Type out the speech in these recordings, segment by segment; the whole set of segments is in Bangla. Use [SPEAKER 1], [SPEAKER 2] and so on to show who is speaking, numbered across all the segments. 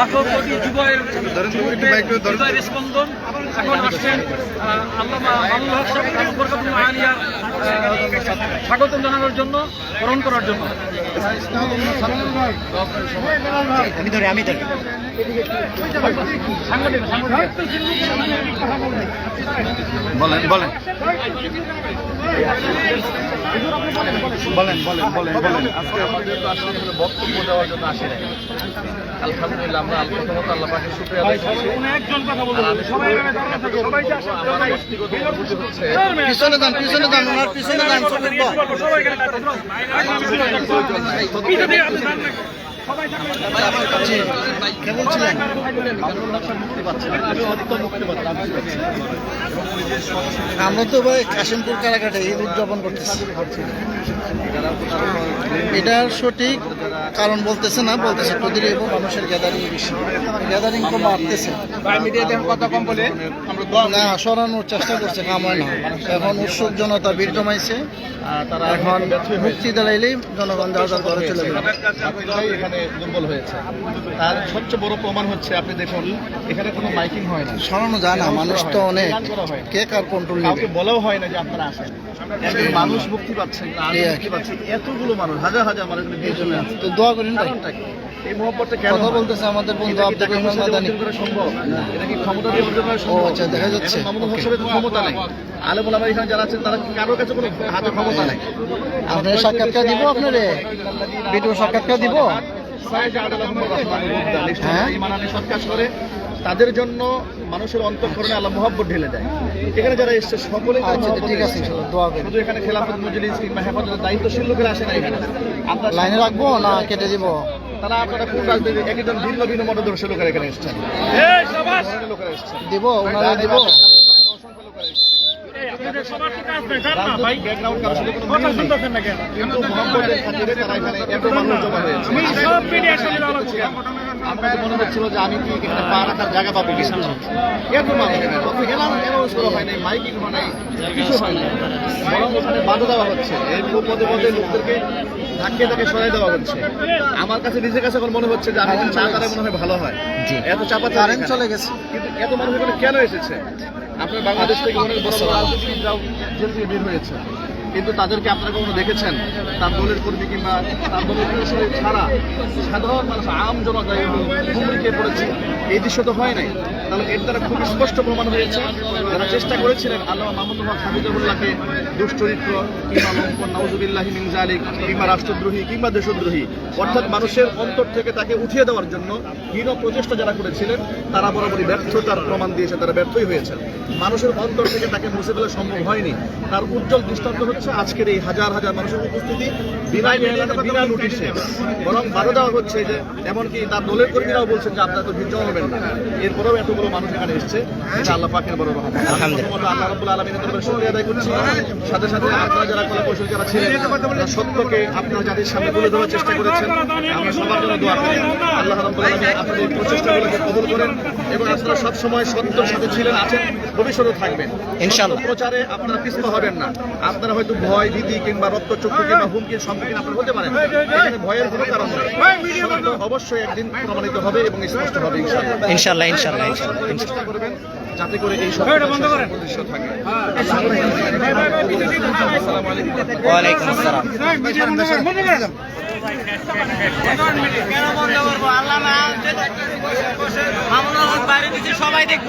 [SPEAKER 1] লাখো কোটি যুগের হৃদয়ের স্পন্দন এখন আসছেন আল্লামা মামুল সাহেব এবং স্বাগত জানানোর জন্য গ্রহণ করার জন্য।
[SPEAKER 2] আমি ধরে। আমি ধরে বলেন বলেন। বলেন বলেন বলেন বলেন।
[SPEAKER 3] আজকে আমাদের তো আসলে বক্তব্য দেওয়ার জন্য আসে নাই। আলহামদুলিল্লাহ আমরা প্রথমত আল্লাহ পাকের শুকরিয়া
[SPEAKER 2] পিছনে যান পিছনে যান ওনার পিছনে যান চলুন জি কেমন ছিলেন আমরা তো ভাই কাশিমপুর কারাগাটে ঈদ উদযাপন করতেছি। এটার সঠিক কারণ বলতেছে না বলতেছে প্রতিদিন এবং মানুষের গ্যাদারিং বেশি। গ্যাদারিং কম বাড়তেছে।
[SPEAKER 3] কথা কম বলে
[SPEAKER 2] না সরানোর চেষ্টা করছে কামায় না। এখন উৎসুক জনতা বীর জমাইছে
[SPEAKER 3] তারা
[SPEAKER 2] এখন মুক্তি দাঁড়াইলেই জনগণ যা যা করে চলে
[SPEAKER 3] এখানে দুর্বল হয়েছে তার সবচেয়ে বড় প্রমাণ হচ্ছে আপনি দেখুন এখানে কোনো মাইকিং হয় না।
[SPEAKER 2] সরানো যায় না মানুষ তো অনেক। কে কার কন্ট্রোল নেবে?
[SPEAKER 3] বলাও হয় না যে আপনারা আসেন। একজন মানুষ মুক্তি পাচ্ছে মুক্তি এতগুলো মানুষ হাজার হাজার মানুষ
[SPEAKER 2] তো দোয়া করেন ভাই
[SPEAKER 3] কারণটা কি? এই মহব্বতটা কেন
[SPEAKER 2] কথা বলতেছে আমাদের বন্ধু আব্দুল রহমান মাদানি
[SPEAKER 3] সম্ভব? এটা কি ক্ষমতা অর্জন করা সম্ভব?
[SPEAKER 2] আচ্ছা, দেখা যাচ্ছে।
[SPEAKER 3] তো ক্ষমতা নাই। আলেমুল আমার এখানে যারা আছেন তারা কারোর কাছে কোনো হাতে ক্ষমতা নাই
[SPEAKER 2] আপনার সাক্ষাৎকার দিব আপনারে ভিডিও সাক্ষাৎকার দিব হ্যাঁ?
[SPEAKER 3] করে তাদের জন্য মানুষের অন্তঃকরণে আল্লাহ মোহাব্বত ঢেলে দেয়। এখানে যারা এসছে মহব্বতে
[SPEAKER 2] ঠিক আছে
[SPEAKER 3] এসেছে।
[SPEAKER 2] ইনশাআল্লাহ দোয়া করেন
[SPEAKER 3] শুধু এখানে খেলাফত মজলিস কিংবা হেফাজতের দায়িত্বশীল লোকেরা আসে না এখানে। আমরা
[SPEAKER 2] লাইনে রাখব না কেটে দিব?
[SPEAKER 3] তারা আপনারা কোন রাজনীতি একজন ভিন্ন ভিন্ন মতদর্শী লোকেরা এখানে এসছেন ধরনের লোকেরা এসছেন
[SPEAKER 2] দিব ওনারা দিব।
[SPEAKER 3] ব্যাকগ্রাউন্ড কারোর সাথে কোনো মিল নেই। কিন্তু মোহাম্মদের খাতিরে তারা এখানে এত মানুষ জমা হয়েছে। আমার মনে হচ্ছিল যে আমি কি এখানে পা রাখার জায়গা পাবো অত অ্যানাউন্স করা হয় নাই মাইকিং হয় নাই কিছু হয় বরং ওখানে বাধা দেওয়া হচ্ছে। এই পদে পদে লোকদেরকে ধাক্কে ধাক্কে সরাই দেওয়া হচ্ছে। আমার কাছে নিজের কাছে এখন মনে হচ্ছে যে আমি না দাঁড়ায় মনে হয় ভালো হয়। এত চাপা
[SPEAKER 2] কারেন্ট চলে গেছে।
[SPEAKER 3] কিন্তু এত মানুষ এখানে কেন এসেছে? আপনার বাংলাদেশ থেকে অনেক বড় বড় রাজনীতিবিদরাও জেল থেকে বের হয়েছে। কিন্তু তাদেরকে আপনারা কখনো দেখেছেন? তার দলের কর্মী কিংবা তার দলের ছাড়া সাধারণ মানুষ, আম জনতা হুমড়িকে পড়েছে। এই দৃশ্য তো হয় নাই। তাহলে এর দ্বারা খুব স্পষ্ট প্রমাণ হয়েছে যারা চেষ্টা করেছিলেন আল্লাহ মাহমুদুল হক হাফিজুল্লাহকে দুশ্চরিত্র কিংবা লম্পন নওজুবিল্লাহি মিন জালিক কিংবা রাষ্ট্রদ্রোহী কিংবা দেশদ্রোহী। অর্থাৎ মানুষের অন্তর থেকে তাকে উঠিয়ে দেওয়ার জন্য হীন প্রচেষ্টা যারা করেছিলেন, তারা বরাবরই ব্যর্থতার প্রমাণ দিয়েছে তারা ব্যর্থই হয়েছে মানুষের অন্তর থেকে তাকে মুছে ফেলা সম্ভব হয়নি। তার উজ্জ্বল দৃষ্টান্ত হচ্ছে আজকের এই হাজার হাজার মানুষের উপস্থিতি। বিনা নোটিশে বরং বাধা দেওয়া হচ্ছে যে এমনকি তার দলের কর্মীরাও বলছেন যে আপনারা তো ভিড় জমাবেন না। এরপরেও এতগুলো মানুষ এখানে এসছে। এটা আল্লাহ পাকের বড় রহমত। আল্লাহ রাব্বুল আলামিনের দরবারে শুকরিয়া আদায় করছি। সাথে সাথে আপনারা যারা কলা কৌশল যারা ছিলেন সত্যকে আপনারা যাদের সামনে তুলে ধরার চেষ্টা করেছেন। আমরা সবার জন্য দোয়া করি। আল্লাহ রাব্বুল আলামিন আপনাদের প্রচেষ্টাগুলোকে কবুল করেন এবং আপনারা সব সময় সত্যের সাথে ছিলেন আছেন। ভবিষ্যতে থাকবেন।
[SPEAKER 2] ইনশাআল্লাহ।
[SPEAKER 3] প্রচারে আপনারা পিছপা হবেন না। আপনারা হয়তো ভয় ভীতি কিংবা রক্তচক্ষু কিংবা হুমকির সম্মুখীন আপনারা হতে পারেন এখানে ভয়ের কোনো কারণ নেই। অবশ্যই একদিন প্রমাণিত হবে এবং স্পষ্ট হবে ইনশাআল্লাহ
[SPEAKER 2] ইনশাল্লাহ ইনশাল্লাহ ইনশাল্লাহ
[SPEAKER 3] আপনারা চেষ্টা করবেন যাতে করে এই সত্যটা দৃশ্য থাকে।
[SPEAKER 2] ওয়ালাইকুম আসসালাম।
[SPEAKER 4] বন্ধ করব? আল্লাহ না। মামুনুল হক বাইরে দিচ্ছে সবাই দেখব।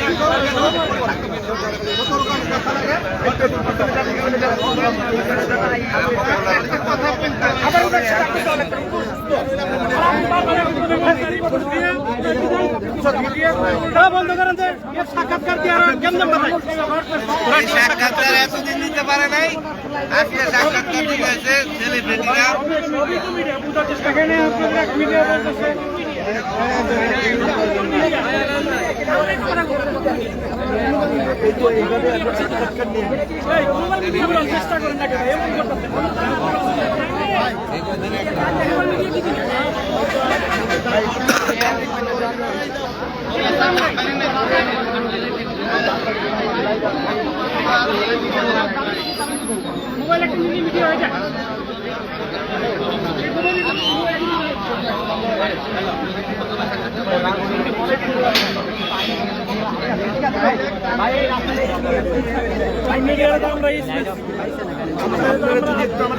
[SPEAKER 1] বন্ধ করেন যে সাক্ষাৎকার দিয়ে আর কেমন
[SPEAKER 4] সাক্ষাৎকার এতদিন দিতে পারে নাই। আজকে সাক্ষাৎকার দিতে হয়েছে সেলিব্রিটিরা
[SPEAKER 1] চেষ্টা করেন না কেন এমন মোবাইল
[SPEAKER 3] একটা মিনি মিটি হয়ে যায়।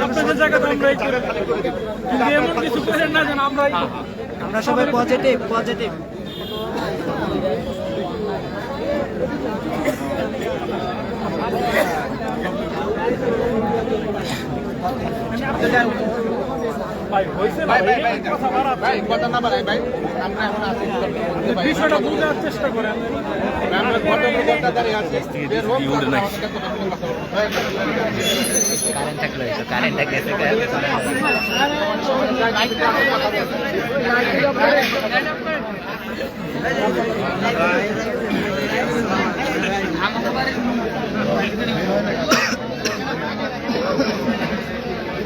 [SPEAKER 3] আপনাদের জায়গাতে আমরা এই করে থাকি। এমন কিছু করেন না যেন আমরা
[SPEAKER 5] আমরা সবাই পজিটিভ পজিটিভ
[SPEAKER 3] ভাই হয়েছে না, এই কথা বাড়াচ্ছে।
[SPEAKER 1] ভাই কথা না বাড়াই ভাই আমরা এখন আছি
[SPEAKER 3] বিষয়টা বোঝার চেষ্টা করেন।
[SPEAKER 1] আমরা ঘটনা ঘটনা দাঁড়িয়ে আছি। বের হোক
[SPEAKER 4] না না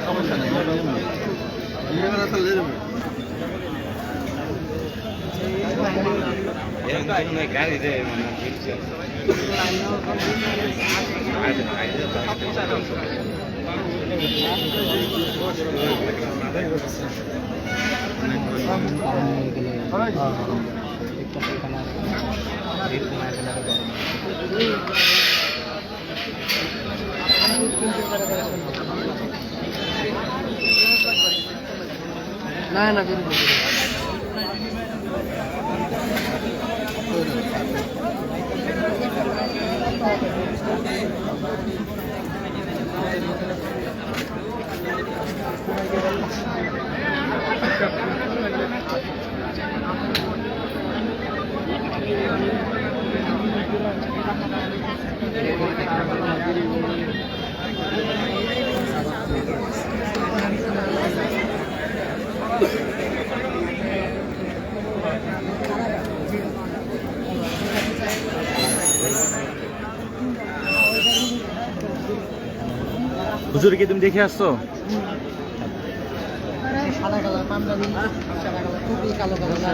[SPEAKER 6] సమస్య లేదు లేదు
[SPEAKER 4] కాదు ఇదే మనం పిలిచారు ఇక్కడ ఇక్కడ কালো কালার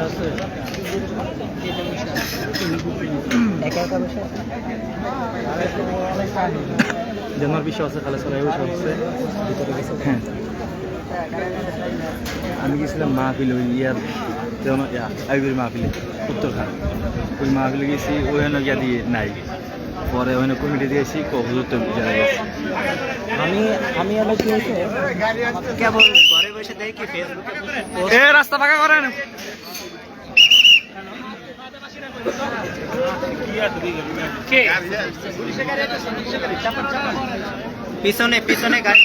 [SPEAKER 4] আছে
[SPEAKER 5] একা একা বসে
[SPEAKER 6] জানার বিষয় আছে খালে সরাই বসে হচ্ছে হ্যাঁ। আমি গেছিলাম মাহফিল ওই ইয়ার আইবির মাহফিলে উত্তরখান। ওই মাহফিলে গেছি ওখানে গিয়া দিয়ে নাই। পরে ওখানে কমিটি দিয়েছি হুজুর তো যারা গেছে
[SPEAKER 5] আমি আমি কি হয়েছে কেবল ঘরে বসে দেখি ফেসবুকে
[SPEAKER 6] এ রাস্তা ফাঁকা করেন।
[SPEAKER 5] পিছনে পিছনে গাড়ি।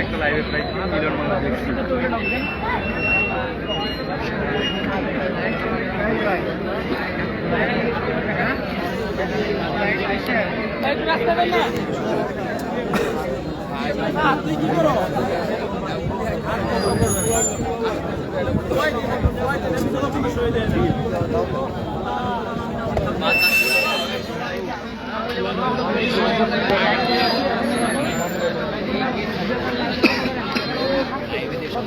[SPEAKER 6] একটা লাইভে প্রায়
[SPEAKER 1] হ্যাঁ
[SPEAKER 4] ভালোই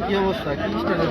[SPEAKER 1] কি অবস্থা? কি স্ট্যাটাস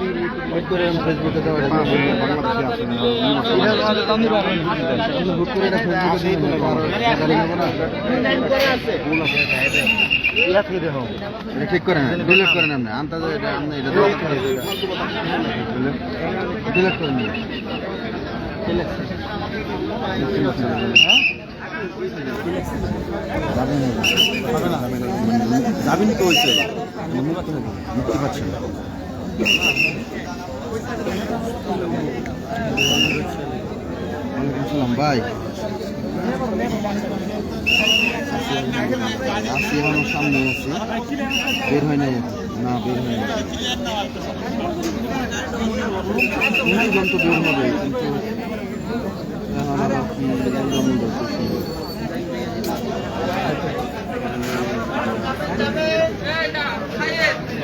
[SPEAKER 1] ঠিক করে না ডিলিট করে না। আপনি আনতে এটা আপনি এটা ডিলিট করে নিন। যাবেন তো হয়েছে মুক্তি পাচ্ছেন ওয়ালাইকুম সালাম ভাই। আছি এখনও সামনে আছি। বের হয় নাই। না, বের হয় নাই। অনেকজন বের হবে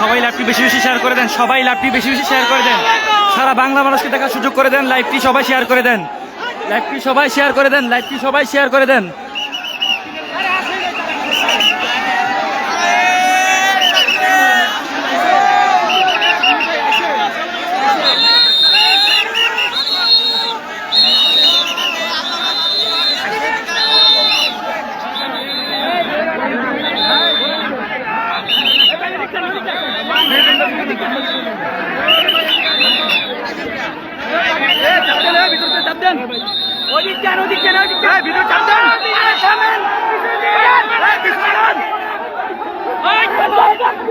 [SPEAKER 6] সবাই লাইভটি বেশি বেশি শেয়ার করে দেন, সবাই লাইভটি বেশি বেশি শেয়ার করে দেন। সারা বাংলা মানুষকে দেখার সুযোগ করে দেন, লাইভটি সবাই শেয়ার করে দেন। লাইভটি সবাই শেয়ার করে দেন, লাইভটি সবাই শেয়ার করে দেন।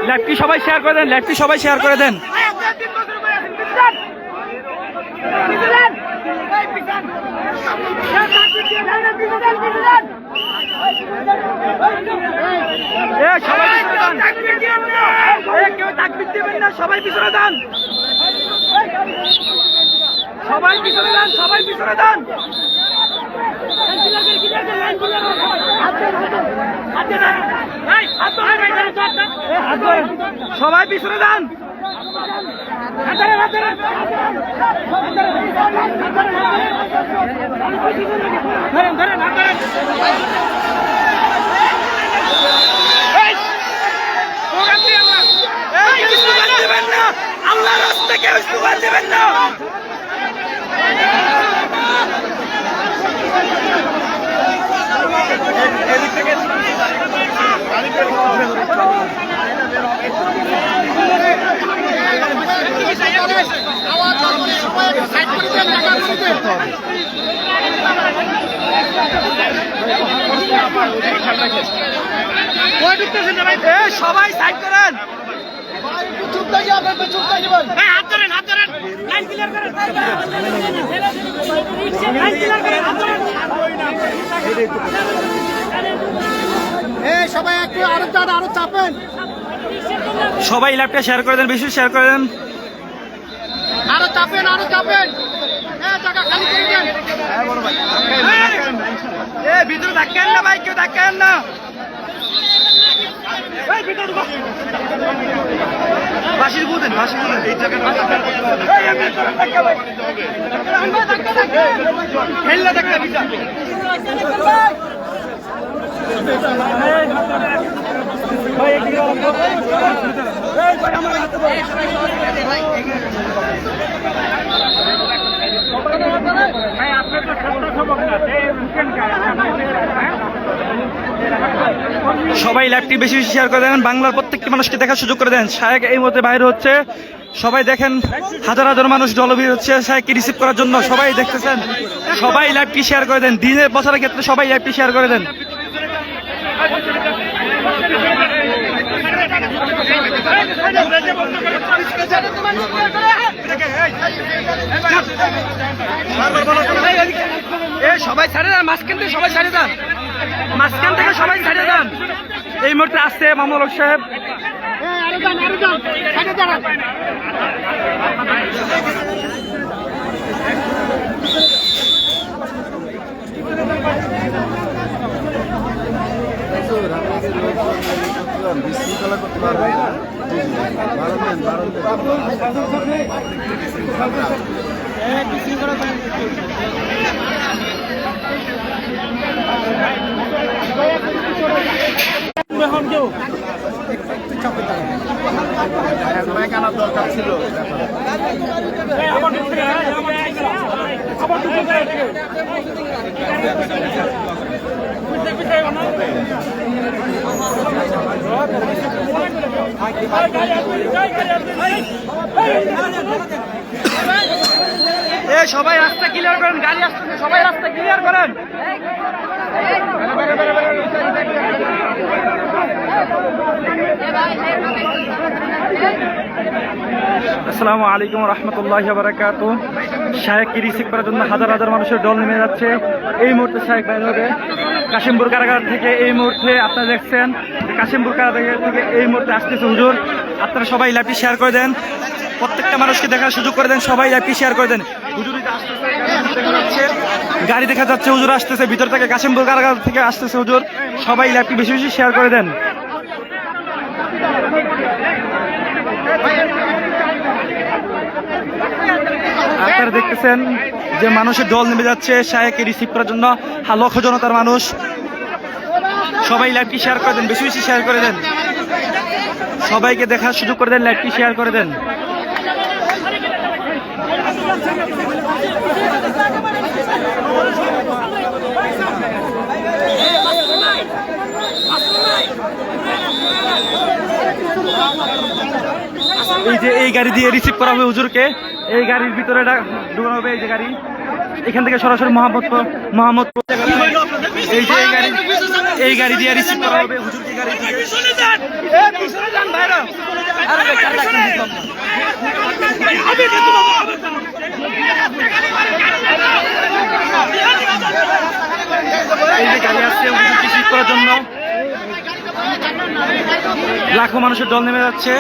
[SPEAKER 6] লাইভটি সবাই শেয়ার করে দেন লাইভটি সবাই শেয়ার করে দেন। সবাই পিছনে দান। সবাই পিছনে দান সবাই পিছনে দান সবাই পিছনে ধরেন হাত ধরেন স্লোগান স্লোগান না। আল্লাহর রাস্তায় কেউ এ, সবাই সাইড করেন এই, হাত ধরেন হাত ধরেন। লাইন ক্লিয়ার করেন লাইন ক্লিয়ার করেন। হাত ধরেন।
[SPEAKER 1] সবাই একটু আরও চান আরও চাপেন।
[SPEAKER 6] সবাই ল্যাপটা শেয়ার করে দেন বেশি শেয়ার করে দেন।
[SPEAKER 7] আরও চাপেন আরও চাপেন। এ টাকা খালি করে দেন। ভিতরে ধাক্কেন না ভাই কেউ ধাক্কেন না। ভিতরে বাঁশির বুঝেন বাঁশির বুঝেন এই জায়গাটা খেললে ধাক্কা বিচার
[SPEAKER 6] সবাই লাইভটি বেশি বেশি শেয়ার করে দেন। বাংলার প্রত্যেকটি মানুষকে দেখার সুযোগ করে দেন। শায়েক এই মুহূর্তে বাইরে হচ্ছে। সবাই দেখেন, হাজার হাজার মানুষ জলভিড় হচ্ছে শায়েককে রিসিভ করার জন্য। সবাই দেখতেছেন, সবাই লাইভটি শেয়ার করে দেন। দিনের বছরের ক্ষেত্রে সবাই লাইভটি শেয়ার করে দেন।
[SPEAKER 7] সবাই ছাড়ে যান মাঝখান থেকে সবাই ছাড়ে যান মাঝখান থেকে সবাই ছাড়ে যান।
[SPEAKER 6] এই মুহূর্তে আসছে মামুল সাহেব।
[SPEAKER 1] বিশৃঙ্খলা করতে পারবে দিন দরকার
[SPEAKER 7] সবাই রাস্তা ক্লিয়ার করেন গাড়ি আসতেছে সবাই রাস্তা ক্লিয়ার করেন।
[SPEAKER 6] আসসালামু আলাইকুম রহমতুল্লাহ বারাকাত শায়েককে রিসিভ করার জন্য হাজার হাজার মানুষের দল নেমে যাচ্ছে। এই মুহূর্তে শায়েক বাইর হবে কাশিমপুর কারাগার থেকে এই মুহূর্তে আপনারা দেখছেন কাশিমপুর কারাগার থেকে এই মুহূর্তে আসতেছে হুজুর। আপনারা সবাই লাইভটি শেয়ার করে দেন। প্রত্যেকটা মানুষকে দেখার সুযোগ করে দেন সবাই লাইভটি শেয়ার করে দেন। হুজুর আসতেছে, গাড়ি দেখা যাচ্ছে, হুজুর আসতেছে ভিতর থেকে কাশিমপুর কারাগার থেকে আসতেছে হুজুর। সবাই লাইভটি বেশি বেশি শেয়ার করে দেন। আপনারা দেখতেছেন যে মানুষের দল নেমে যাচ্ছে শাহেকে রিসিভ করার জন্য। লক্ষ জনতার মানুষ। সবাই লাইভটি শেয়ার করে দেন বেশি বেশি শেয়ার করে দেন। সবাইকে দেখার সুযোগ করে দেন লাইভটি শেয়ার করে দেন। এই যে এই গাড়ি দিয়ে রিসিভ করা হবে হুজুরকে। এই গাড়ির ভিতরে ঢোকানো হবে এই যে গাড়ি। এখান থেকে সরাসরি মোহাম্মদপুর মোহাম্মদপুর এই যে এই গাড়ি এই গাড়ি দিয়ে রিসিভ করা হবে হুজুরকে গাড়ি এই যে গাড়ি আসছে করার জন্য? লাখো মানুষের দল নেমে যাচ্ছে।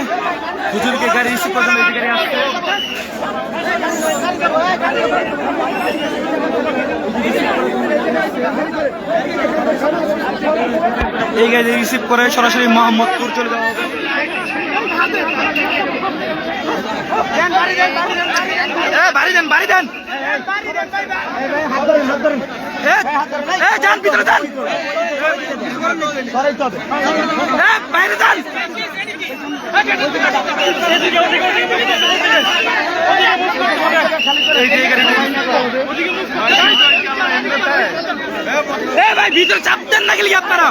[SPEAKER 6] হুজুরকে গাড়ি রিসিভ করার জন্য এই গাড়ি আসছে। এই গাড়ি রিসিভ করে সরাসরি মোহাম্মদপুর চলে যাওয়া হবে।
[SPEAKER 7] এ বাড়ি দেন বাড়ি দেন এ, এ, যান ভিতরে যান। বাইরে যান। ভাই ভিতরে চাপ দেন না গেলি আপনারা।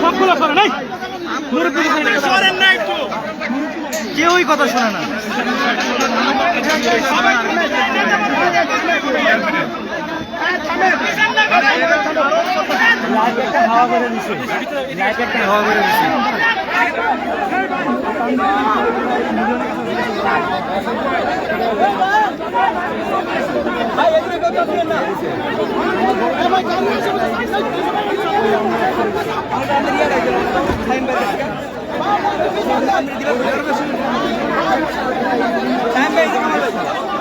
[SPEAKER 7] সবগুলো সরেন নাই।
[SPEAKER 6] কেউই কথা শোনে না। Gerçekten hava veren bir şey. Gerçekten hava veren bir şey. Sen ben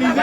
[SPEAKER 6] দিছে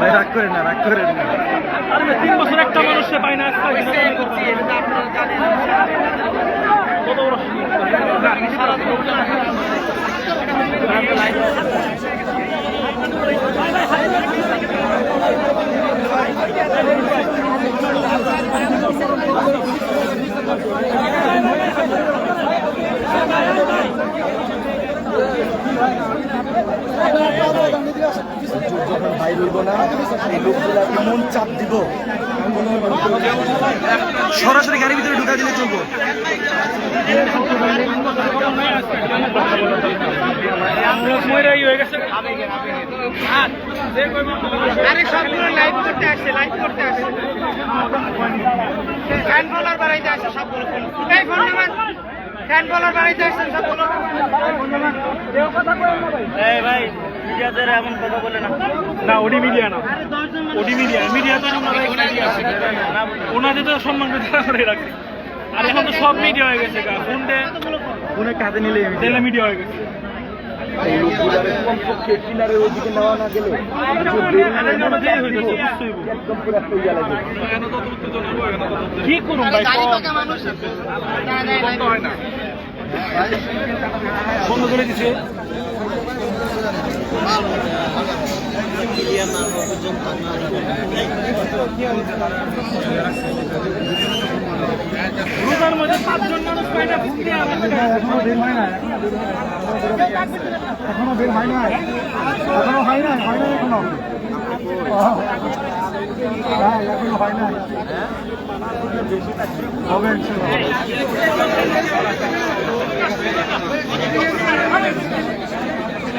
[SPEAKER 6] ভাই রাগ করেন না রাগ করেন না। আরে তিন বছর একটা মানুষে পায় না আজকাল। কত বড়
[SPEAKER 3] যখন ভাই রইব না এই লোকগুলা এমন চাপ দিব
[SPEAKER 6] সরাসরি গাড়ির ভিতরে ঢুকা দিলে চলবো। ময়রাই হয়ে গেছে
[SPEAKER 8] আরে সবগুলো লাইভ করতে আসছে লাইভ করতে আসছে। ফ্যান ফলোয়ার বাড়াইতে আসছে সবগুলো ফোন ফোন ফ্যান বাড়াইতে
[SPEAKER 6] ভাই এমন কথা বলে না। না ওডি মিডিয়া না। ওডি মিডিয়া মিডিয়া তো ওনাদের তো সম্মান করে রাখছে আর এখন তো সব মিডিয়া হয়ে গেছে গা ফোনটে
[SPEAKER 3] ফোনে কাঁধে নিলে
[SPEAKER 6] টেলে মিডিয়া হয়ে গেছে।
[SPEAKER 3] ইয়া
[SPEAKER 6] কি করুন ভাই বন্ধ করে দিছে। রোজার মধ্যে পাঁচজন মানুষ না ফোন দিয়ে
[SPEAKER 3] এখনও বের হয় না এখনও হয় না হয় না এখনও এখনও হয় না হবে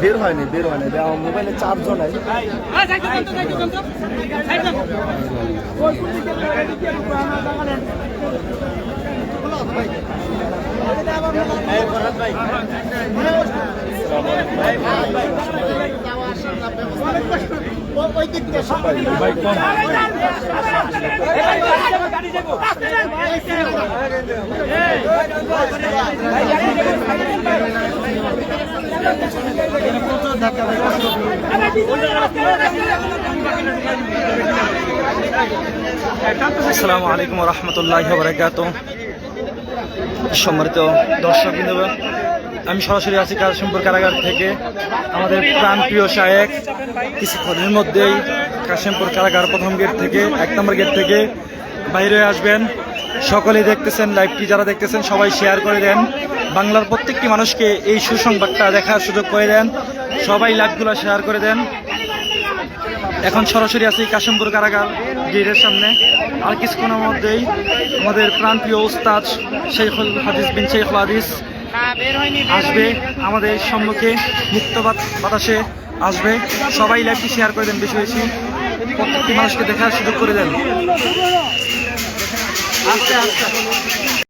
[SPEAKER 3] বের হয়নি বের হয়নি আমার মোবাইলে চার্জও নাই ভাই কোন
[SPEAKER 6] ধাক্কা আসসালামু আলাইকুম রহমতুল্লাহ বারাকাত সম্মানিত দর্শক আমি সরাসরি আছি কাশিমপুর কারাগার থেকে আমাদের প্রাণপ্রিয় শায়েক। কিছুক্ষণের মধ্যেই কাশিমপুর কারাগার প্রথম গেট থেকে, এক নম্বর গেট থেকে বাইরে আসবেন। সকলেই দেখতেছেন, লাইভটি যারা দেখতেছেন, সবাই শেয়ার করে দেন। বাংলার প্রত্যেকটি মানুষকে এই সুসংবাদটা দেখার সুযোগ করে দেন। সবাই লাইভগুলো শেয়ার করে দেন। এখন সরাসরি আছি কাশিমপুর কারাগার গেটের সামনে। আর কিছুক্ষণের মধ্যেই আমাদের প্রাণপ্রিয় উস্তাদ শেখুল হাদিস বিন শেখুল হাদিস আসবে আমাদের সম্মুখে। মুক্তবাদ বাতাসে আসবে। সবাই লাইভটি শেয়ার করে দেন, বেশি বেশি। প্রত্যেকটি মানুষকে দেখার সুযোগ করে দেন। আস্তে আস্তে।